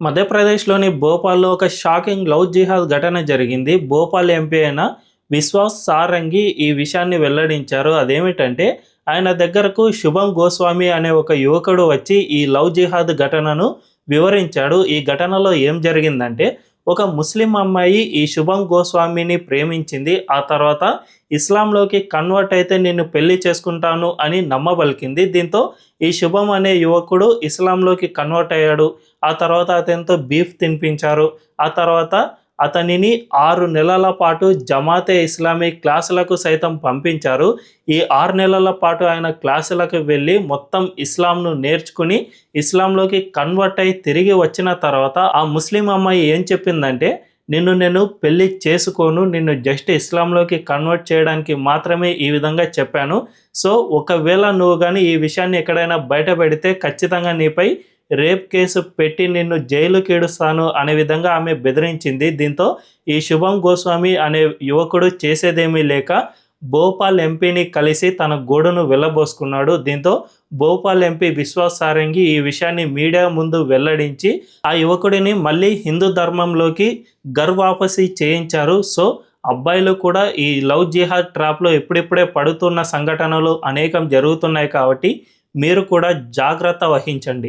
మధ్యప్రదేశ్లోని భోపాల్లో ఒక shocking love జిహాద్ ఘటన జరిగింది. భోపాల్ ఎంపీ అయిన విశ్వాస్ సారంగి ఈ విషయాన్ని వెల్లడించారు. అదేమిటంటే ఆయన దగ్గరకు శుభం గోస్వామి అనే ఒక యువకుడు వచ్చి ఈ లవ్ జిహాద్ ఘటనను వివరించాడు. ఈ ఘటనలో ఏం జరిగిందంటే ఒక ముస్లిం అమ్మాయి ఈ శుభం గోస్వామిని ప్రేమించింది. ఆ తర్వాత ఇస్లాంలోకి కన్వర్ట్ అయితే నిన్ను పెళ్ళి చేసుకుంటాను అని నమ్మబలికింది. దీంతో ఈ శుభం అనే యువకుడు ఇస్లాంలోకి కన్వర్ట్ అయ్యాడు. ఆ తర్వాత అతనితో బీఫ్ తినిపించారు. ఆ తర్వాత అతనిని ఆరు నెలల పాటు జమాతే ఇస్లామీ క్లాసులకు సైతం పంపించారు. ఈ ఆరు నెలల పాటు ఆయన క్లాసులకు వెళ్ళి మొత్తం ఇస్లాంను నేర్చుకుని ఇస్లాంలోకి కన్వర్ట్ అయి తిరిగి వచ్చిన తర్వాత ఆ ముస్లిం అమ్మాయి ఏం చెప్పిందంటే నిన్ను నేను పెళ్ళి చేసుకోను నిన్ను జస్ట్ ఇస్లాంలోకి కన్వర్ట్ చేయడానికి మాత్రమే ఈ విధంగా చెప్పాను. సో ఒకవేళ నువ్వు కానీ ఈ విషయాన్ని ఎక్కడైనా బయట పెడితే ఖచ్చితంగా నీపై రేప్ కేసు పెట్టి నిన్ను జైలుకి ఏడుస్తాను అనే విధంగా ఆమె బెదిరించింది. దీంతో ఈ శుభం గోస్వామి అనే యువకుడు చేసేదేమీ లేక భోపాల్ ఎంపీని కలిసి తన గోడును వెళ్ళబోసుకున్నాడు. దీంతో భోపాల్ ఎంపీ విశ్వాస్ సారంగి ఈ విషయాన్ని మీడియా ముందు వెల్లడించి ఆ యువకుడిని మళ్ళీ హిందూ ధర్మంలోకి గర్వాపసి చేయించారు. సో అబ్బాయిలు కూడా ఈ లవ్ జిహాద్ ట్రాప్లో ఇప్పుడిప్పుడే పడుతున్న సంఘటనలు అనేకం జరుగుతున్నాయి కాబట్టి మీరు కూడా జాగ్రత్త వహించండి.